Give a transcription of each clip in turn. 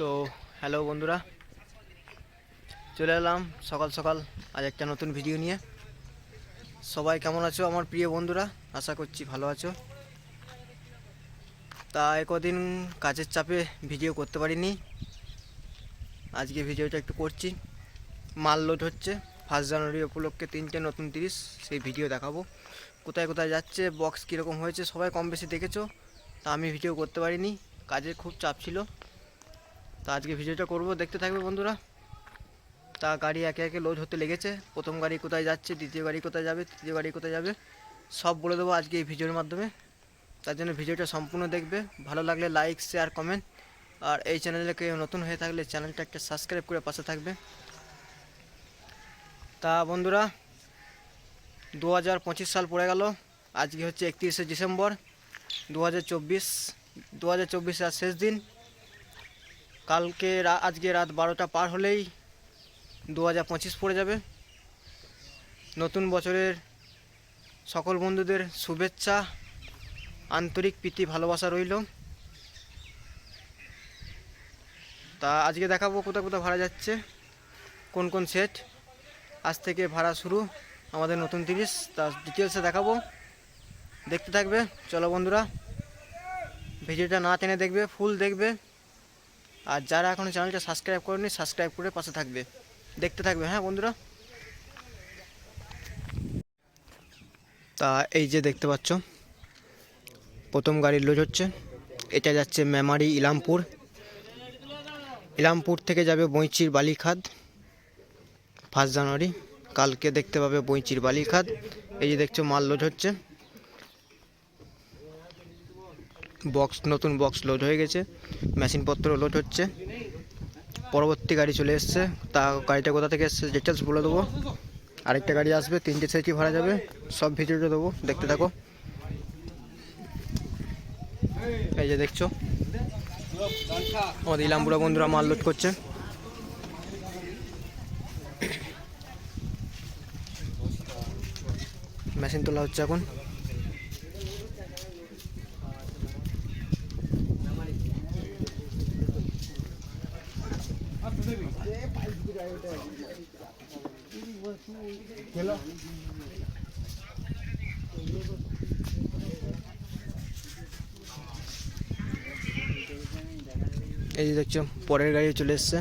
তো হ্যালো বন্ধুরা। চলে এলাম সকাল সকাল আজ একটা নতুন ভিডিও নিয়ে। সবাই কেমন আছো আমার প্রিয় বন্ধুরা? আশা করছি ভালো আছো। তা কদিন কাজের চাপে ভিডিও করতে পারিনি। আজকে ভিডিওটা একটু করছি। মাল লোড হচ্ছে। ফার্স্ট জানুয়ারি উপলক্ষে তিনটে নতুন তিরিশ, সেই ভিডিও দেখাবো। কোথায় কোথায় যাচ্ছে বক্স কীরকম হয়েছে, সবাই কম বেশি দেখেছ। তা আমি ভিডিও করতে পারিনি। কাজের খুব চাপ ছিল। তা আজকে ভিডিওটা করব। দেখতে থাকবে বন্ধুরা। তা গাড়ি একে একে লোড হতে লেগেছে। প্রথম গাড়ি কোথায় যাচ্ছে, দ্বিতীয় গাড়ি কোথায় যাবে, তৃতীয় গাড়ি কোথায় যাবে, সব বলে দেবো আজকে এই ভিডিওর মাধ্যমে। তার জন্য ভিডিওটা সম্পূর্ণ দেখবে। ভালো লাগলে লাইক শেয়ার কমেন্ট আর এই চ্যানেলে কেউ নতুন হয়ে থাকলে চ্যানেলটা একটা সাবস্ক্রাইব করে পাশে থাকবে। তা বন্ধুরা দু হাজার পঁচিশ সাল পড়ে গেল। আজকে হচ্ছে একত্রিশে ডিসেম্বর। দু হাজার চব্বিশ দু হাজার শেষ দিন। কালকে আজকে রাত বারোটা পার হলেই দু হাজার পঁচিশ পড়ে যাবে। নতুন বছরের সকল বন্ধুদের শুভেচ্ছা, আন্তরিক প্রীতি, ভালোবাসা রইল। তা আজকে দেখাবো কোথাও কোথাও ভাড়া যাচ্ছে, কোন কোন সেট আজ থেকে ভাড়া শুরু, আমাদের নতুন তিরিশ তার ডিটেলসে দেখাবো। দেখতে থাকবে। চলো বন্ধুরা, ভিডিওটা না টেনে দেখবে ফুল দেখবে। আর যারা এখনও চ্যানেলটা সাবস্ক্রাইব করেনি সাবস্ক্রাইব করে পাশে থাকবে। দেখতে থাকবে হ্যাঁ বন্ধুরা? তা এই যে দেখতে পাচ্ছ, প্রথম গাড়ির লোজ হচ্ছে। এটা যাচ্ছে মেমারি ইলামপুর। ইলামপুর থেকে যাবে বইচির বালিখাদ, ফার্স্ট জানুয়ারি। কালকে দেখতে পাবে বইচির বালিখাদ। এই যে দেখছ, মাল লোজ হচ্ছে। বক্স নতুন বক্স লোড হয়ে গেছে। মেশিনপত্র লোড হচ্ছে। পরবর্তী গাড়ি চলে এসছে। তা গাড়িটা কোথা থেকে এসছে ডিটেলস বলে দেবো। আরেকটা গাড়ি আসবে, তিনটে সেটি ভাড়া যাবে। সব ভিডিওটা দেবো, দেখতে থাকো। এই যে দেখছ। আমাদের ইলামপুরা বন্ধুরা মাল লোড করছে। মেশিন তোলা হচ্ছে এখন। এই যে দেখছ, পরের গাড়ি চলে এসছে।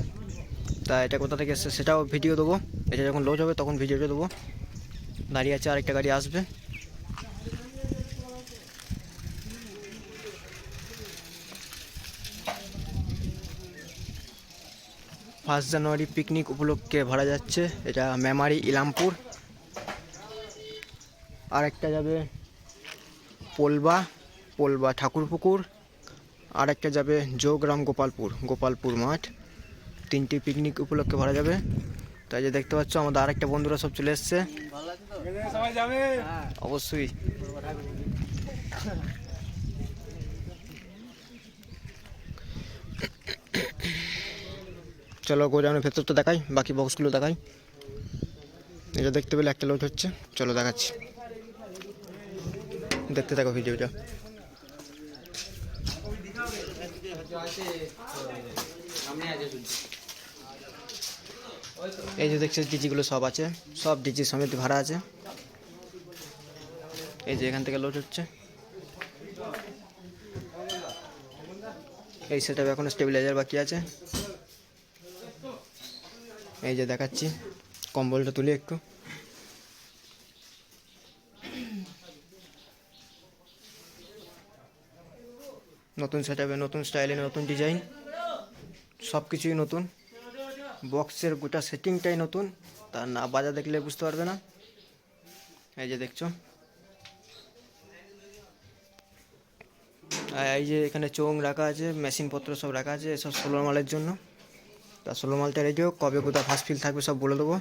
তা এটা কোথা থেকে এসছে সেটাও ভিডিও দেবো। এটা যখন লোজ হবে তখন ভিডিওটা দেবো। দাঁড়িয়ে আছে আরেকটা গাড়ি আসবে। ফার্স্ট জানুয়ারি পিকনিক উপলক্ষে ভাড়া যাচ্ছে। এটা মেমারি ইলামপুর। আর একটা যাবে পোলবা পোলবা ঠাকুরপুকুর। আর একটা যাবে জোগ্রাম গোপালপুর গোপালপুর মাঠ। তিনটি পিকনিক উপলক্ষে ভাড়া যাবে। তাই যে দেখতে পাচ্ছ আমাদের আরেকটা বন্ধুরা সব চলে এসছে। অবশ্যই। চলো গোডাউনের ভেতরটা দেখাই, বাকি বক্সগুলো দেখাই। এটা দেখতে পেলে একটা লোড হচ্ছে, চলো দেখাচ্ছি। দেখতে থাকো ভিডিওটা এই যে দেখছ ডিজিগুলো সব আছে, সব ডিজি সমেত ভাড়া আছে। এই যে এখান থেকে লোড হচ্ছে। এই সেটা এখন স্টেবিলাইজার বাকি আছে। এই যে দেখাচ্ছি, কম্বলটা তুলি একটু। নতুন সেট নতুন স্টাইলে নতুন ডিজাইন সব কিছুই নতুন। বক্সের গোটা সেটিংটাই নতুন। তা না বাজা দেখলে বুঝতে পারবে না। এই যে দেখছ। এই যে এখানে চোং রাখা আছে, মেশিনপত্র সব রাখা আছে, এসব ষোলো মালের জন্য। তা ষোলো মালটা রেডি হোক কবে কোথায় ফার্স্ট ফিল থাকবে সব বলে দেবো।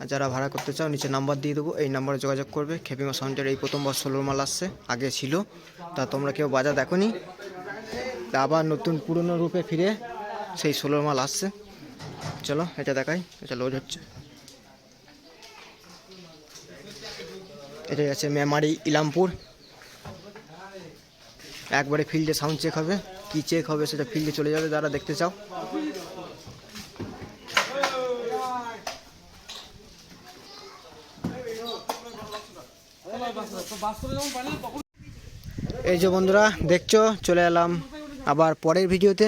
আর যারা ভাড়া করতে চাও, নিচে নাম্বার দিয়ে দেবো, এই নাম্বারে যোগাযোগ করবে। খেপিমা সাউন্ডের এই প্রথমবার ষোলো মাল আসছে, আগে ছিল। তা তোমরা কেউ বাজার দেখো নি। আবার নতুন পুরনো রূপে ফিরে সেই ষোলো মাল আসছে। চলো, এটা দেখাই, এটা লোড হচ্ছে। এটা আছে মেমারি ইলামপুর। একবারে ফিল্ডে সাউন্ড চেক হবে। কী চেক হবে সেটা ফিল্ডে চলে যাবে, যারা দেখতে চাও। এই যে বন্ধুরা, দেখছ, চলে এলাম আবার পরের ভিডিওতে।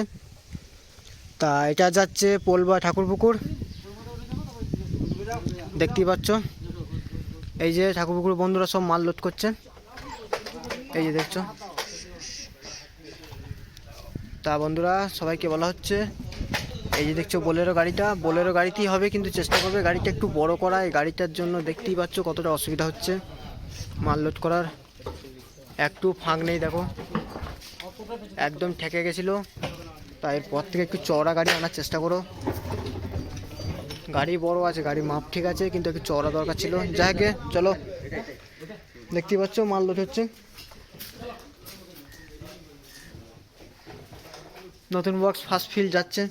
তা এটা যাচ্ছে পোলবা ঠাকুরপুকুর দেখতেই পাচ্ছ। এই যে ঠাকুরপুকুর বন্ধুরা সব মাল লোড করছে। এই যে দেখছ। তা বন্ধুরা, সবাইকে বলা হচ্ছে এই যে দেখছ বোলেরো গাড়িটা, বোলেরো গাড়িতেই হবে, কিন্তু চেষ্টা করবে গাড়িটা একটু বড় করা। এই গাড়িটার জন্য দেখতেই পাচ্ছ কতটা অসুবিধা হচ্ছে। মাল লোড করার একটু ফাঁক নেই, দেখো। একদম ঠেকে গেছিল। তাই এরপর থেকে একটু চওড়া গাড়ি আনার চেষ্টা করো। গাড়ি বড় আছে, গাড়ি মাপ ঠিক আছে, কিন্তু একটু চওড়া দরকার ছিল। যাই চলো। দেখতেই পাচ্ছ মাল লোড হচ্ছে। নতুন বক্স ফার্স্ট ফিল যাচ্ছে।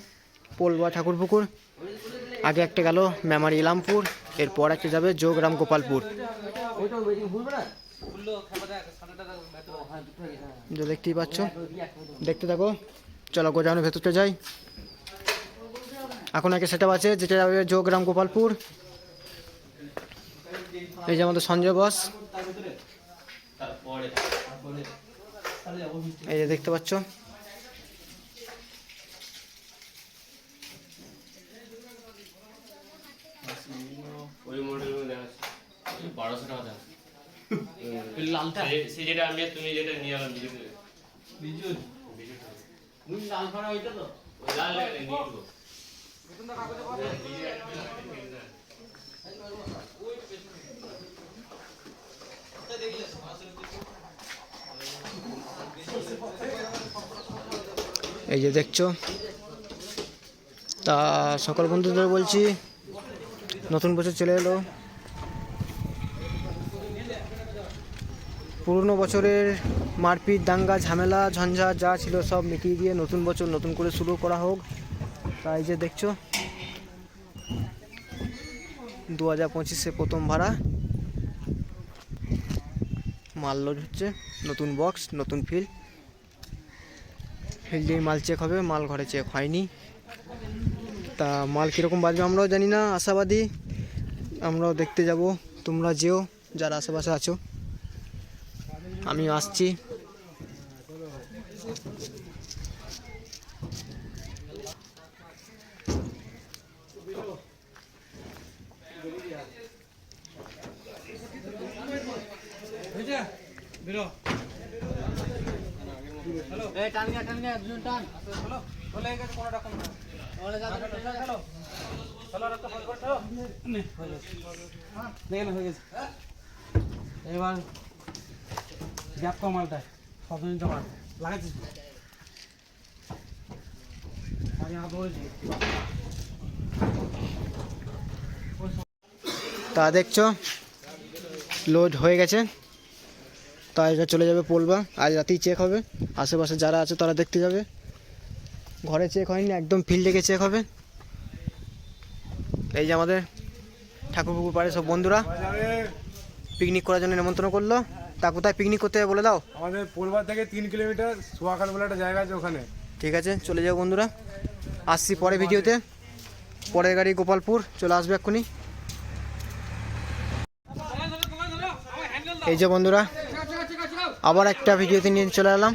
পোলবা ঠাকুরপুকুর। আগে একটা গেল মেমারি ইলামপুর, এরপর একটা যাবে যোগরাম গোপালপুর। দেখতেই পাচ্ছ, দেখতে থাকো, চলো গোজানোর ভেতরটা যাই। এখন একটা সেটা আছে, যেটা যাবে যোগরাম গোপালপুর। এই যে আমাদের সঞ্জয় বস। এই যে দেখতে পাচ্ছ ওই বারোশো টাকা দাম। লালটা। সে- সে যেটা আমি তুমি যেটা নিয়ে এলাম বিজুতে বিজুল? লাল ভাড়া ওইটা তো? ওই লাল লেগে নিয়ে দেবো এই যে দেখছ তা সকল বন্ধুদের বলছি নতুন বছর চলে এলো। পুরনো বছরের মারপিট, দাঙ্গা, ঝামেলা, ঝঞ্ঝা যা ছিল সব মিটিয়ে দিয়ে নতুন বছর নতুন করে শুরু করা হোক। তাই যে দেখছ দু হাজার পঁচিশে প্রথম ভাড়া। মাল লোড হচ্ছে, নতুন বক্স নতুন ফিল্ড ফিল্ডে মাল চেক হবে, মাল ঘরে চেক হয়নি। তা মাল কীরকম বাজবে আমরাও জানি না, আশাবাদী। আমরাও দেখতে যাব তোমরা যেও যারা আশেপাশে আছো। আমি আসছি। টান টান টান। হয়ে? এবার গ্যাপ তা দেখছ লোড হয়ে গেছে। তা এটা চলে যাবে পোলবা আজ রাতেই চেক হবে। আশেপাশে যারা আছে তারা দেখতে যাবে। ঘরে চেক হয়নি, একদম ফিল্ডে গিয়ে চেক হবে। এই যে আমাদের ঠাকুর পুকুর পাড়ে সব বন্ধুরা পিকনিক করার জন্য নিমন্ত্রণ করল। তা কোথায় পিকনিক করতে হবে বলে দাও? আমাদের পোলবার থেকে তিন কিলোমিটার সোয়াখাল বলে একটা জায়গা আছে ওখানে। ঠিক আছে চলে যাও বন্ধুরা। আসছি পরে ভিডিওতে। পরের গাড়ি গোপালপুর চলে আসবে এক্ষুনি। এই যে বন্ধুরা আবার একটা ভিডিওতে নিয়ে চলে এলাম।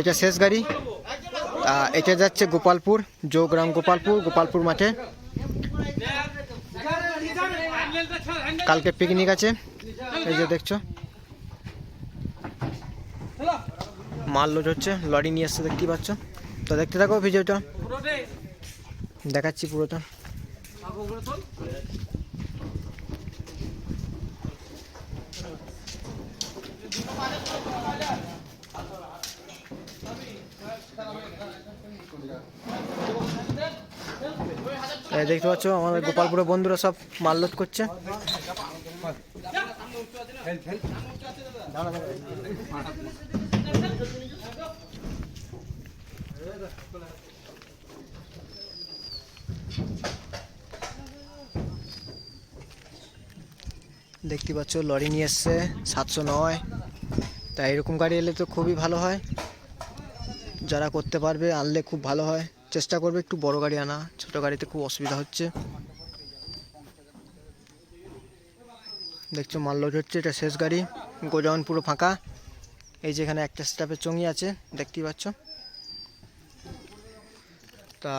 এটা শেষ গাড়ি। এটা যাচ্ছে গোপালপুর যোগরাম গোপালপুর গোপালপুর মাঠে। কালকে পিকনিক আছে। এই যে দেখছ। মাল লোড হচ্ছে লরি নিয়ে আসছে দেখতেই পাচ্ছ। তো দেখতে থাকো ভিডিওটা দেখাচ্ছি পুরোটা। দেখতে পাচ্ছ, আমাদের গোপালপুরের বন্ধুরা সব মাল লোড করছে। দেখতে পাচ্ছ, লরি নিয়ে এসছে, সাতশো নয়। তা এরকম গাড়ি এলে তো খুবই ভালো হয়। যারা করতে পারবে, আনলে খুব ভালো হয়। চেষ্টা করবে একটু বড় গাড়ি আনা। ছোট গাড়িতে খুব অসুবিধা হচ্ছে। দেখছ, মাল লোড হচ্ছে, এটা শেষ গাড়ি, গোডাউন পুরো ফাঁকা। এই যে এখানে একটা স্টাফের চঙ্গি আছে, দেখতেই পাচ্ছ। তা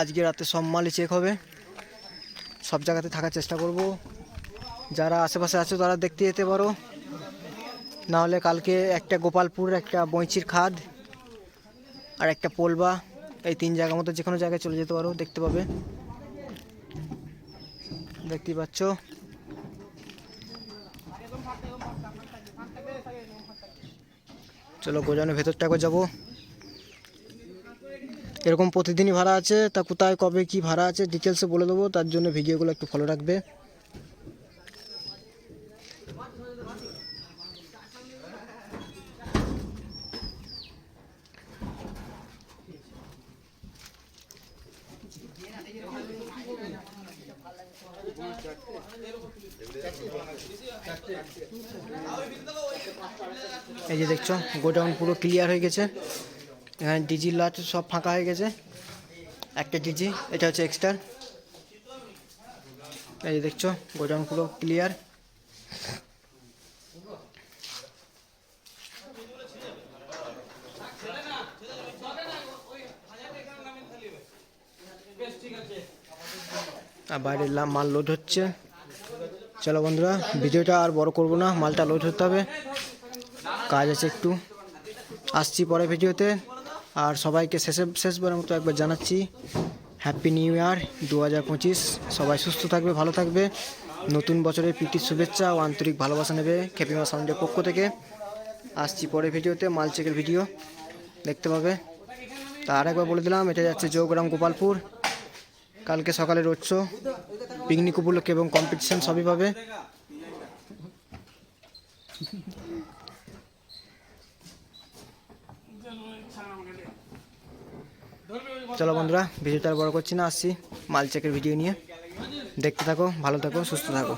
আজকে রাতে সব মালই চেক হবে। সব জায়গাতে থাকার চেষ্টা করব। যারা আশেপাশে আছো, তারা দেখতে যেতে পারো। নাহলে কালকে একটা গোপালপুর, একটা বইচির খাদ, আর একটা পোলবা, এই তিন জায়গার মতো যে কোনো জায়গায় চলে যেতে পারো, দেখতে পাবে। দেখতেই পাচ্ছ। চলো গোজানের ভেতরটা একবার যাব। এরকম প্রতিদিনই ভাড়া আছে, তা কোথায়, কবে কি ভাড়া আছে ডিটেলসে বলে দেবো, তার জন্য ভিডিওগুলো একটু ফলো রাখবে। এই যে দেখছ, গোডাউন পুরো ক্লিয়ার হয়ে গেছে। এখানে ডিজি লাট সব ফাঁকা হয়ে গেছে। একটা ডিজি এটা হচ্ছে এক্সট্রা এই যে দেখছ, গোডাউন পুরো ক্লিয়ার আর বাইরে মাল লোড হচ্ছে। চলো বন্ধুরা, ভিডিওটা আর বড় করব না, মালটা লোড হতে হবে। কাজ আছে একটু। আসছি পরে ভিডিওতে। আর সবাইকে শেষে, শেষবারের মতো একবার জানাচ্ছি হ্যাপি নিউ ইয়ার দু হাজার পঁচিশ। সবাই সুস্থ থাকবে, ভালো থাকবে। নতুন বছরের প্রীতির শুভেচ্ছা ও আন্তরিক ভালোবাসা নেবে খেপিমা সাউন্ডের পক্ষ থেকে। আসছি পরে ভিডিওতে মাল চেকের ভিডিও। দেখতে পাবে। তা আরেকবার বলে দিলাম, এটা যাচ্ছে জৌগ্রাম গোপালপুর। কালকে সকালে রোড পিকনিক উপলক্ষে এবং কম্পিটিশন সবই পাবে। চলো বন্ধুরা, ভিডিওটা বড় করছি না, আসছি মাল চেকের ভিডিও নিয়ে। দেখতে থাকো, ভালো থাকো, সুস্থ থাকো।